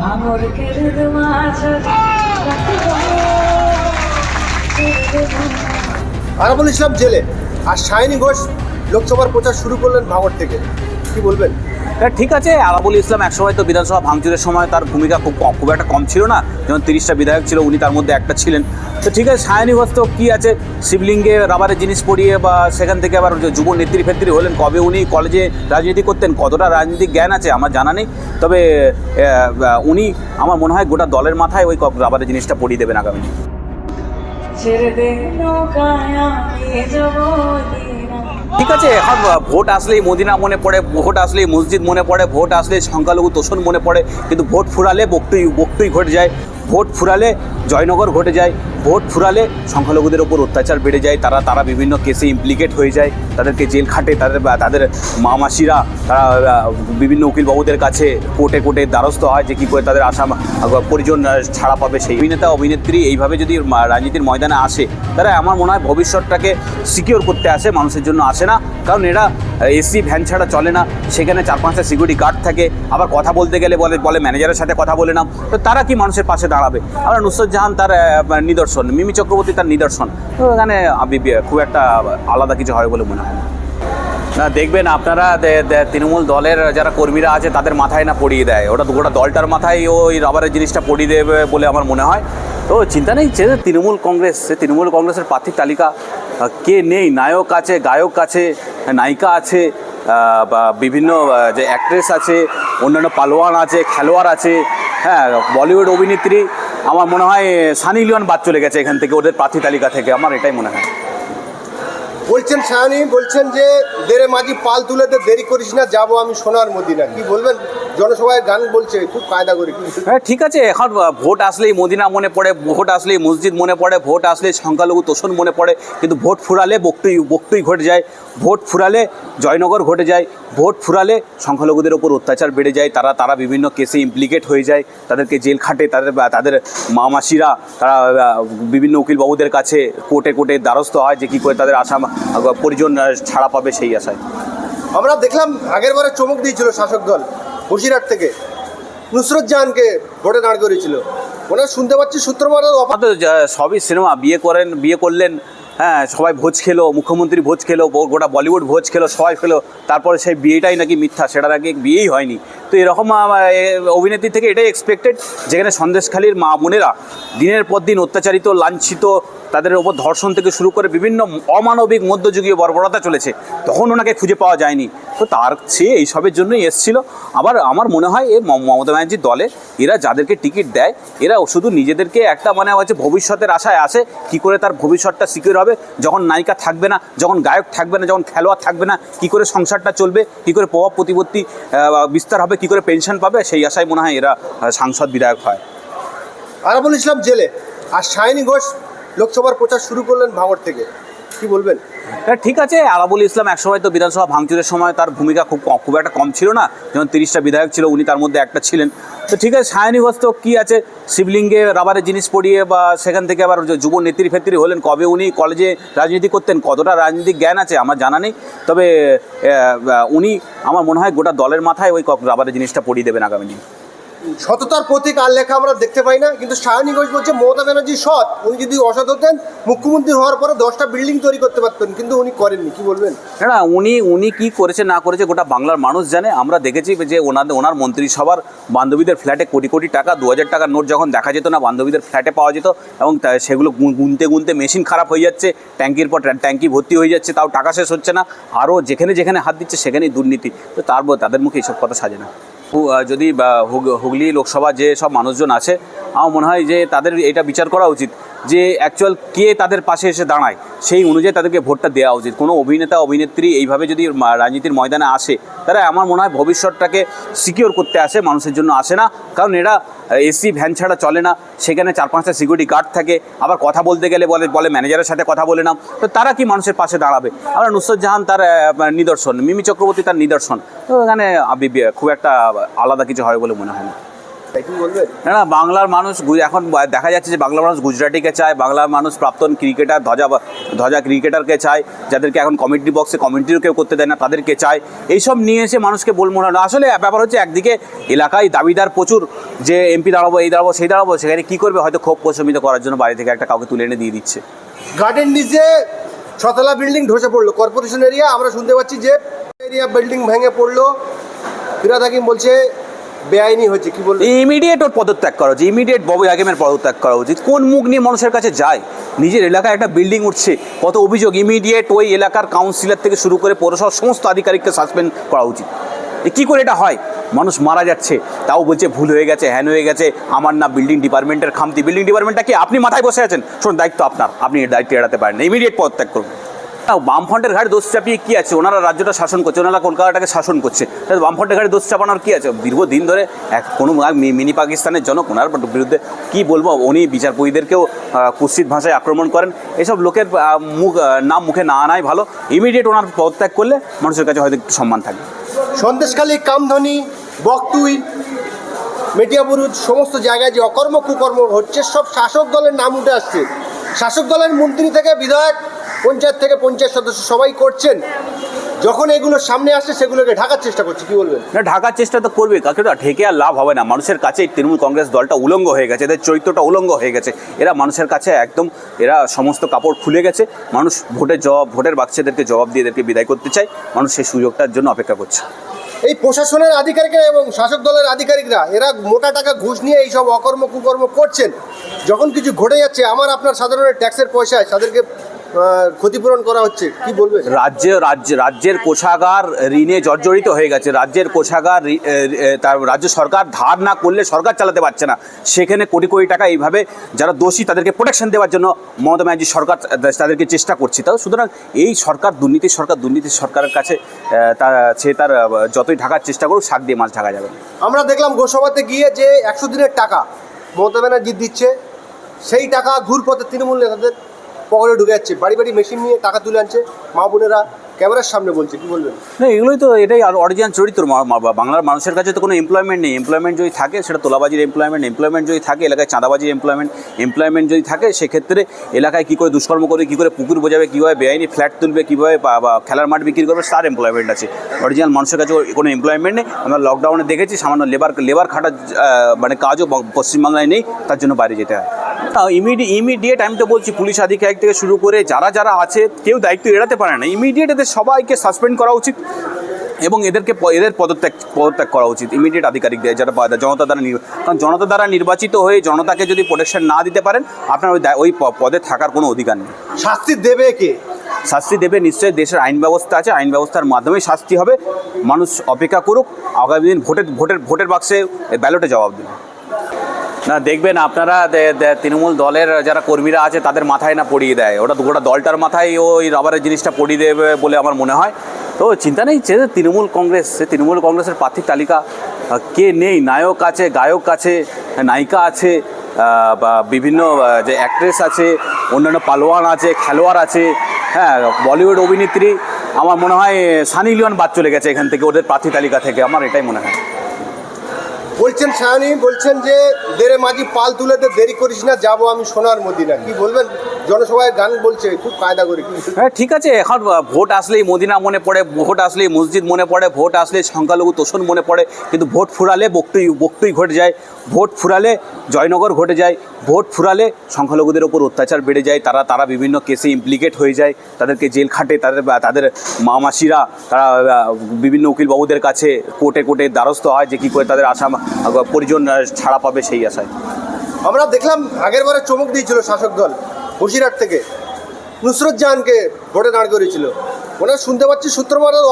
ভাঙর কেড়ে দেওয়া আরাবুল ইসলাম জেলে আর শাহিনী ঘোষ লোকসভার প্রচার শুরু করলেন ভাঙড় থেকে। কি বলবেন? ঠিক আছে, আলাবুল ইসলাম একসময় তো বিধানসভা ভাঙচুরের সময় তার ভূমিকা খুব খুব একটা কম ছিল না। যেমন তিরিশটা বিধায়ক ছিল, উনি তার মধ্যে একটা ছিলেন। তো ঠিক আছে, সায়নী ঘোষ তো কী আছে? শিবলিঙ্গে রাবারের জিনিস পড়িয়ে বা সেখান থেকে আবার যুব নেত্রী ফেত্রী হলেন, কবে উনি কলেজে রাজনীতি করতেন, কতটা রাজনৈতিক জ্ঞান আছে আমার জানা নেই। তবে উনি আমার মনে হয় গোটা দলের মাথায় ওই রাবারের জিনিসটা পড়িয়ে দেবেন আগামী। ছেড়ে দে নৌকায় আমি যাব দিনা ঠিক আছে এখন ভোট আসলেই মদিনা মনে পড়ে, ভোট আসলেই মসজিদ মনে পড়ে, ভোট আসলেই সংখ্যালঘু তোষণ মনে পড়ে, কিন্তু ভোট ফুরালে বক্তুই বক্তুই ঘটে যায়, ভোট ফুরালে জয়নগর ঘটে যায়। ভোট ফুরালে সংখ্যালঘুদের ওপর অত্যাচার বেড়ে যায় তারা তারা বিভিন্ন কেসে ইমপ্লিকেট হয়ে যায় তাদেরকে জেল খাটে তাদের তাদের মামাসিরা তারা বিভিন্ন উকিলবাবুদের কাছে কোর্টে কোর্টে দ্বারস্থ হয় যে কী করে তাদের আসাম পরিজন ছাড়া পাবে সেই। অভিনেতা অভিনেত্রী এইভাবে যদি রাজনীতির ময়দানে আসে তারা আমার মনে হয় ভবিষ্যৎটাকে সিকিওর করতে আসে মানুষের জন্য আসে না। কারণ এরা এসি ভ্যান ছাড়া চলে না সেখানে চার পাঁচটা সিকিউরিটি গার্ড থাকে আবার কথা বলতে গেলে বলে বলে ম্যানেজারের সাথে কথা বলে নাও তো তারা কি মানুষের পাশে দাঁড়াবে? আমরা নুসরত জাহান তার আহ, নিদর্শন, মিমি চক্রবর্তী তার নিদর্শন। তো এখানে খুব একটা আলাদা কিছু হয় বলে মনে হয় না। দেখবেন আপনারা তৃণমূল দলের যারা কর্মীরা আছে, তাদের মাথায় না পড়িয়ে দেয়। ওটা গোটা দলটার মাথায় ওই রাবারের জিনিসটা পড়িয়ে দেবে বলে আমার মনে হয়। তো চিন্তা নেই যে তৃণমূল কংগ্রেস, সে তৃণমূল কংগ্রেসের প্রার্থীর তালিকা কে নেই? নায়ক আছে, গায়ক আছে, নায়িকা আছে বা বিভিন্ন যে অ্যাক্ট্রেস আছে, অন্যান্য পালোয়ান আছে, খেলোয়াড় আছে হ্যাঁ বলিউড অভিনেত্রী আমার মনে হয় সানি লিওন বাদ চলে গেছে এখান থেকে, ওদের প্রার্থী তালিকা থেকে, আমার এটাই মনে হয়। বলছেন সাহানি বলছেন যে দেরে মাঝি পাল তুলেতে দেরি করিস না, যাব আমি সোনার মদিনা। কি বলবেন? জনসভায় গান বলছে খুব কায়দা করে। হ্যাঁ ঠিক আছে এখন ভোট আসলেই মদিনা মনে পড়ে ভোট আসলেই মসজিদ মনে পড়ে ভোট আসলেই সংখ্যালঘু তোষণ মনে পড়ে কিন্তু ভোট ফুরালে বক্তুই বক্তুই ঘটে যায় ভোট ফুরালে জয়নগর ঘটে যায় ভোট ফুরালে সংখ্যালঘুদের ওপর অত্যাচার বেড়ে যায় তারা তারা বিভিন্ন কেসে ইমপ্লিকেট হয়ে যায় তাদেরকে জেল খাটে তাদের তাদের মামাসিরা তারা বিভিন্ন উকিলবাবুদের কাছে কোর্টে কোর্টে দ্বারস্থ হয় যে কী করে তাদের আসাম পরিজন ছাড়া পাবে সেই আশায়। আমরা দেখলাম আগের বারে চমক দিয়েছিল শাসক দল। বসিরহাট থেকে। নুসরত জাহানকে ভোটে দাঁড় করেছিল ওনার শুনতে পাচ্ছি সূত্র মারার অফার সবই সিনেমা, বিয়ে করেন, বিয়ে করলেন হ্যাঁ সবাই ভোজ খেলো, মুখ্যমন্ত্রী ভোজ খেলো গোটা বলিউড ভোজ খেলো, সবাই খেলো, তারপরে সেই বিয়েটাই নাকি মিথ্যা, সেটা নাকি বিয়েই হয়নি। তো এরকম অভিনেত্রী থেকে এটাই এক্সপেক্টেড যেখানে সন্দেশখালীর মা বোনেরা দিনের পর দিন অত্যাচারিত, লাঞ্ছিত তাদের ওপর ধর্ষণ থেকে শুরু করে বিভিন্ন অমানবিক মধ্যযুগীয় বর্বরতা চলেছে। তখন ওনাকে খুঁজে পাওয়া যায়নি। তো তার সে এইসবের জন্যই এসছিল। আবার আমার মনে হয় এ মমতা ব্যানার্জির দলে এরা যাদেরকে টিকিট দেয়, এরা শুধু নিজেদেরকে একটা মানে হচ্ছে ভবিষ্যতের আশায় আসে, কি করে তার ভবিষ্যৎটা সিকিউর হবে, যখন নায়িকা থাকবে না, যখন গায়ক থাকবে না, যখন খেলোয়াড় থাকবে না, কি করে সংসারটা চলবে, কি করে প্রভাব প্রতিপত্তি বিস্তার হবে, কি করে পেনশন পাবে, সেই আশায় মনে হয় এরা সাংসদ বিধায়ক হয়। আরাবুল ইসলাম জেলে। আর শাহিনী ঘোষ লোকসভার প্রচার শুরু করলেন ভাঙড় থেকে। কি বলবেন? ঠিক আছে, আলাবুল ইসলাম একসময় তো বিধানসভা ভাঙচুরের সময় তার ভূমিকা খুব খুব একটা কম ছিল না। যেমন তিরিশটা বিধায়ক ছিল, উনি তার মধ্যে একটা ছিলেন। তো ঠিক আছে, সায়নী ঘোষ তো কী আছে, শিবলিঙ্গে রাবারের জিনিস পড়িয়ে বা সেখান থেকে আবার যুব নেত্রী ফেত্রী হলেন, কবে উনি কলেজে রাজনীতি করতেন, কতটা রাজনৈতিক জ্ঞান আছে আমার জানা নেই। তবে উনি, আমার মনে হয় গোটা দলের মাথায় ওই রাবারের জিনিসটা পড়িয়ে দেবেন আগামী দিনে। সততার প্রতীক আর লেখা আমরা দেখতে পাই না, কিন্তু শাহিনী ঘোষ বলছে, মমতা ব্যানার্জি সৎ। উনি যদি অসৎ হতেন, মুখ্যমন্ত্রী হওয়ার পরে দশটা বিল্ডিং তৈরি করতে পারতেন, কিন্তু উনি করেননি। কি বলবেন? না, উনি উনি কি করেছে, না করেছে, গোটা বাংলার মানুষ জানে। আমরা দেখেছি যে ওনাদের ওনার মন্ত্রিসভার বান্ধবীদের ফ্ল্যাটে কোটি কোটি টাকা দু হাজার টাকার নোট যখন দেখা যেত না, বান্ধবীদের ফ্ল্যাটে পাওয়া যেত, এবং সেগুলো গুনতে গুনতে মেশিন খারাপ হয়ে যাচ্ছে, ট্যাঙ্কির পর ট্যাঙ্কি ভর্তি হয়ে যাচ্ছে, তাও টাকা শেষ হচ্ছে না। আরও যেখানে যেখানে হাত দিচ্ছে, সেখানেই দুর্নীতি। তো তারপর তাদের মুখে এইসব কথা সাজে না। যদি হুগলি লোকসভা যে সব মানুষজন আছে, আমার মনে হয় যে তাদের এটা বিচার করা উচিত যে অ্যাকচুয়াল কে তাদের পাশে এসে দাঁড়ায়, সেই অনুযায়ী তাদেরকে ভোটটা দেওয়া উচিত। কোনো অভিনেতা, অভিনেত্রী এইভাবে যদি রাজনীতির ময়দানে আসে, তারা আমার মনে হয় ভবিষ্যৎটাকে সিকিওর করতে আসে, মানুষের জন্য আসে না। কারণ এরা এসি, ভ্যান ছাড়া চলে না। সেখানে চার পাঁচটা সিকিউরিটি গার্ড থাকে। আবার কথা বলতে গেলে বলে বলে ম্যানেজারের সাথে কথা বলে নাও। তো তারা কি মানুষের পাশে দাঁড়াবে? আমরা নুসরত জাহান তার নিদর্শন, মিমি চক্রবর্তী তার নিদর্শন। তো এখানে খুব একটা আলাদা কিছু হয় বলে মনে হয় না। না না বাংলার মানুষ এখন দেখা যাচ্ছে যে বাংলার মানুষ গুজরাটিকে চায় বাংলার মানুষ প্রাক্তন ক্রিকেটার ধ্বজা ধ্বজা ক্রিকেটারকে চায় যাদেরকে এখন কমেন্ট্রি বক্সে কমেন্ট্রিও কেউ করতে দেয় না তাদেরকে চায়। এইসব নিয়ে এসে মানুষকে বলব না। আসলে ব্যাপার হচ্ছে একদিকে এলাকায় দাবিদার প্রচুর যে এমপি দাঁড়াবো এই দাঁড়াবো সেই দাঁড়াবো সেখানে কী করবে? হয়তো ক্ষোভ প্রশমিত করার জন্য বাড়ি থেকে একটা কাউকে তুলে এনে দিয়ে দিচ্ছে। গার্ডেন নিচে ছতলা বিল্ডিং ধসে পড়ল। কর্পোরেশন এরিয়া আমরা শুনতে পাচ্ছি যে এরিয়া বিল্ডিং ভেঙে পড়ল। ফিরাদ হাকিম বলছে বেআইনি হয়েছে, কি বলবেন ইমিডিয়েট ওর পদত্যাগ করা উচিত ইমিডিয়েট ববি হাকিমের পদত্যাগ করা উচিত কোন মুখ নিয়ে মানুষের কাছে যায়? নিজের এলাকায় একটা বিল্ডিং উঠছে, কত অভিযোগ ইমিডিয়েট ওই এলাকার কাউন্সিলর থেকে শুরু করে পৌরসভার সমস্ত আধিকারিককে সাসপেন্ড করা উচিত। কী করে এটা হয়? মানুষ মারা যাচ্ছে, তাও বলছে ভুল হয়ে গেছে, হ্যান হয়ে গেছে, আমার না বিল্ডিং ডিপার্টমেন্টের খামতি। বিল্ডিং ডিপার্টমেন্টটা কি? আপনি মাথায় বসে আছেন? শোন, দায়িত্ব আপনার, আপনি এর দায়িত্ব এড়াতে পারেন ইমিডিয়েট পদত্যাগ করুন। বামফ্রন্টের ঘাড়ে দোষ চাপিয়ে কী আছে? ওনারা রাজ্যটা শাসন করছে, ওনারা কলকাতাটাকে শাসন করছে। তাহলে বামফ্রন্টের ঘাড়ে দোষ চাপানোর কী আছে? দীর্ঘদিন ধরে এক কোনো মিনি পাকিস্তানের জনক, ওনার বিরুদ্ধে কী বলব? উনি বিচারপতিদেরকেও কুৎসিত ভাষায় আক্রমণ করেন। এসব লোকের মুখ নাম মুখে না আনাই ভালো। ইমিডিয়েট ওনার পদত্যাগ করলে মানুষের কাছে হয়তো একটু সম্মান থাকবে। সন্দেশখালী, কামধনি, বকটুই মেটিয়াবুরুজ সমস্ত জায়গায় যে অকর্ম কুকর্ম হচ্ছে, সব শাসক দলের নাম উঠে আসছে। শাসক দলের মন্ত্রী থেকে বিধায়ক পঞ্চায়েত থেকে পঞ্চায়েত সদস্য সবাই করছেন। যখন এগুলো সামনে আসছে সেগুলোকে ঢাকার চেষ্টা করছে কি বলবেন? না ঢাকার চেষ্টা তো করবে কাকে তো ঢেকে আর লাভ হবে না। মানুষের কাছে এই তৃণমূল কংগ্রেস দলটা উলঙ্গ হয়ে গেছে এদের চরিত্রটা উলঙ্গ হয়ে গেছে। এরা মানুষের কাছে একদম এরা সমস্ত কাপড় খুলে গেছে। মানুষ ভোটের জবাব ভোটের বাচ্চাদেরকে জবাব দিয়ে এদেরকে বিদায় করতে চায়। মানুষ সেই সুযোগটার জন্য অপেক্ষা করছে। এই প্রশাসনের আধিকারিকরা এবং শাসক দলের আধিকারিকরা এরা মোটা টাকা ঘুষ নিয়ে এইসব অকর্ম কুকর্ম করছেন। যখন কিছু ঘটে যাচ্ছে আমার আপনার সাধারণের ট্যাক্সের পয়সায় তাদেরকে ক্ষতিপূরণ করা হচ্ছে কি বলবেন রাজ্য রাজ্য রাজ্যের কোষাগার ঋণে জর্জরিত হয়ে গেছে। রাজ্যের কোষাগার তার রাজ্য সরকার ধার না করলে সরকার চালাতে পারছে না। সেখানে কোটি কোটি টাকা এইভাবে যারা দোষী তাদেরকে প্রোটেকশন দেওয়ার জন্য মমতা ব্যানার্জি সরকার তাদেরকে চেষ্টা করছে। তাও সুতরাং এই সরকার দুর্নীতির সরকার দুর্নীতির সরকারের কাছে আহ, তা সে তার যতই ঢাকার চেষ্টা করুক শাক দিয়ে মাছ ঢাকা যাবে। আমরা দেখলাম গোসভাতে গিয়ে যে একশো দিনের টাকা মমতা ব্যানার্জি দিচ্ছে সেই টাকা ঘুরপথে তৃণমূল নেতাদের পকেটে ঢুকে যাচ্ছে, বাড়ি বাড়ি মেশিন নিয়ে টাকা তুলে আনছে, মা বোনেরা, ক্যামেরার সামনে বলছে, কি বলবেন? না, এগুলোই তো এটাই আর অরিজিনাল চরিত্র বাংলার মানুষের কাছে তো কোনো এমপ্লয়মেন্ট নেই। এমপ্লয়মেন্ট যদি থাকে, সেটা তোলাবাজির এমপ্লয়মেন্ট এমপ্লয়মেন্ট যদি থাকে, এলাকায় চাঁদাবাজির এমপ্লয়মেন্ট এমপ্লয়মেন্ট যদি থাকে, সেক্ষেত্রে এলাকায় কী করে দুষ্কর্ম করবে কী করে পুকুর বোঝাবে, কীভাবে বেআইনি ফ্ল্যাট তুলবে, কীভাবে বা খেলার মাঠ বিক্রি করবে, তার এমপ্লয়মেন্ট আছে। অরিজিনাল মানুষের কাছে কোনো এমপ্লয়মেন্ট নেই। আমরা লকডাউনে দেখেছি, সামান্য লেবার লেবার খাটার মানে কাজও পশ্চিমবাংলায় নেই, তার জন্য বাইরে যেতে হয়। ইমিডিয়েট ইমিডিয়েট আমি তো বলছি পুলিশ আধিকারিক থেকে শুরু করে যারা যারা আছে কেউ দায়িত্ব এড়াতে পারে না। ইমিডিয়েট এদের সবাইকে সাসপেন্ড করা উচিত এবং এদেরকে এদের পদত্যাগ পদত্যাগ করা উচিত ইমিডিয়েট আধিকারিকদের যারা জনতা দ্বারা কারণ জনতা দ্বারা নির্বাচিত হয়ে জনতাকে যদি প্রোটেকশন না দিতে পারেন আপনার ওই ওই পদে থাকার কোনো অধিকার নেই। শাস্তি দেবে কে? শাস্তি দেবে নিশ্চয়ই দেশের আইন ব্যবস্থা আছে আইন ব্যবস্থার মাধ্যমে শাস্তি হবে। মানুষ অপেক্ষা করুক আগামী দিন ভোটের ভোটের ভোটের বাক্সে ব্যালটে জবাব দেবে। না, দেখবেন আপনারা তৃণমূল দলের যারা কর্মীরা আছে, তাদের মাথায় না পড়িয়ে দেয়। ওটা গোটা দলটার মাথায় ওই রাবারের জিনিসটা পড়িয়ে দেবে বলে আমার মনে হয়। তো চিন্তা নেই যে তৃণমূল কংগ্রেস, সে তৃণমূল কংগ্রেসের প্রার্থীর তালিকা কে নেই? নায়ক আছে, গায়ক আছে, নায়িকা আছে বা বিভিন্ন যে অ্যাক্ট্রেস আছে, অন্যান্য পালোয়ান আছে, খেলোয়াড় আছে হ্যাঁ বলিউড অভিনেত্রী, আমার মনে হয় সানি লিওন বাদ চলে গেছে এখান থেকে, ওদের প্রার্থী তালিকা থেকে, আমার এটাই মনে হয়। বলছেন সায়নী বলছেন যে দেরে মাঝি পাল তুলেতে দেরি করিস না, যাব আমি সোনার মদিনা। কি বলবেন? জনসভায় গান বলছে খুব কায়দা করে। হ্যাঁ ঠিক আছে এখন ভোট আসলেই মদিনা মনে পড়ে ভোট আসলেই মসজিদ মনে পড়ে ভোট আসলেই সংখ্যালঘু তোষণ মনে পড়ে কিন্তু ভোট ফুরালে বক্তুই বক্তুই ঘটে যায় ভোট ফুরালে জয়নগর ঘটে যায় ভোট ফুরালে সংখ্যালঘুদের ওপর অত্যাচার বেড়ে যায় তারা তারা বিভিন্ন কেসে ইমপ্লিকেট হয়ে যায় তাদেরকে জেল খাটে তাদের তাদের মামাসিরা তারা বিভিন্ন উকিলবাবুদের কাছে কোর্টে কোর্টে দ্বারস্থ হয় যে কী করে তাদের আসাম পরিজন ছাড়া পাবে সেই আশায়। আমরা দেখলাম আগের বারে চমক দিয়েছিল শাসক দল। বসিরহাট থেকে নুসরত জাহানকে ভোটে দাঁড় করেছিল ওনার শুনতে পাচ্ছি সূত্রপাতের